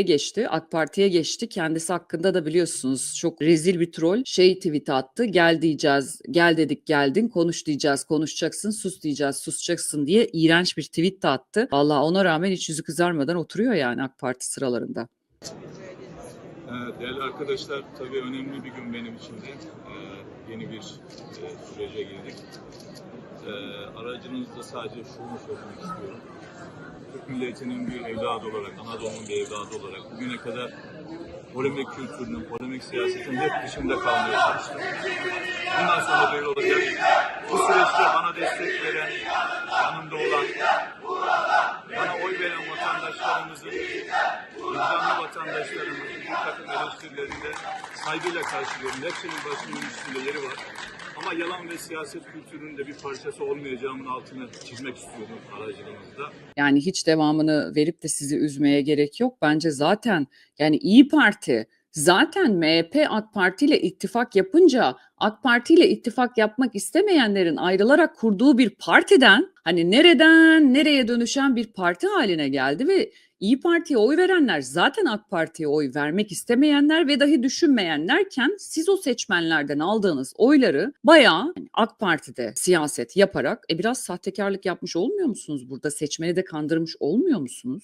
geçti, AK Parti'ye geçti. Kendisi hakkında da biliyorsunuz çok rezil bir troll şey tweet attı. Gel diyeceğiz, gel dedik geldin, konuş diyeceğiz, konuşacaksın, sus diyeceğiz, susacaksın diye iğrenç bir tweet de attı. Vallahi ona rağmen hiç yüzü kızarmadan oturuyor yani AK Parti sıralarında. Evet, değerli arkadaşlar, tabii önemli bir gün benim için de. Ee, yeni bir e, sürece girdik. Ee, aracınızda sadece şunu söylemek istiyorum. Türk milletinin bir evladı olarak, Anadolu'nun bir evladı olarak bugüne kadar polemik kültürünün, polemik siyasetin hep dışında kalmaya çalıştım. Bundan sonra böyle olacak. Bu süreçte bana destek veren, yanımda olan, bana oy veren vatandaşlarımızın, vicdanlı vatandaşlarımızın bir takım eleştirilerinde saygıyla karşılıyorum. Hepsinin başının üstünde yeri var. Ama yalan ve siyaset kültürünün de bir parçası olmayacağımın altını çizmek istiyorum aracılığınızda. Yani hiç devamını verip de sizi üzmeye gerek yok. Bence zaten yani İyi Parti zaten MHP AK Parti ile ittifak yapınca AK Parti ile ittifak yapmak istemeyenlerin ayrılarak kurduğu bir partiden hani nereden nereye dönüşen bir parti haline geldi ve İyi Parti'ye oy verenler zaten AK Parti'ye oy vermek istemeyenler ve dahi düşünmeyenlerken siz o seçmenlerden aldığınız oyları bayağı hani AK Parti'de siyaset yaparak e biraz sahtekarlık yapmış olmuyor musunuz burada? Seçmeni de kandırmış olmuyor musunuz?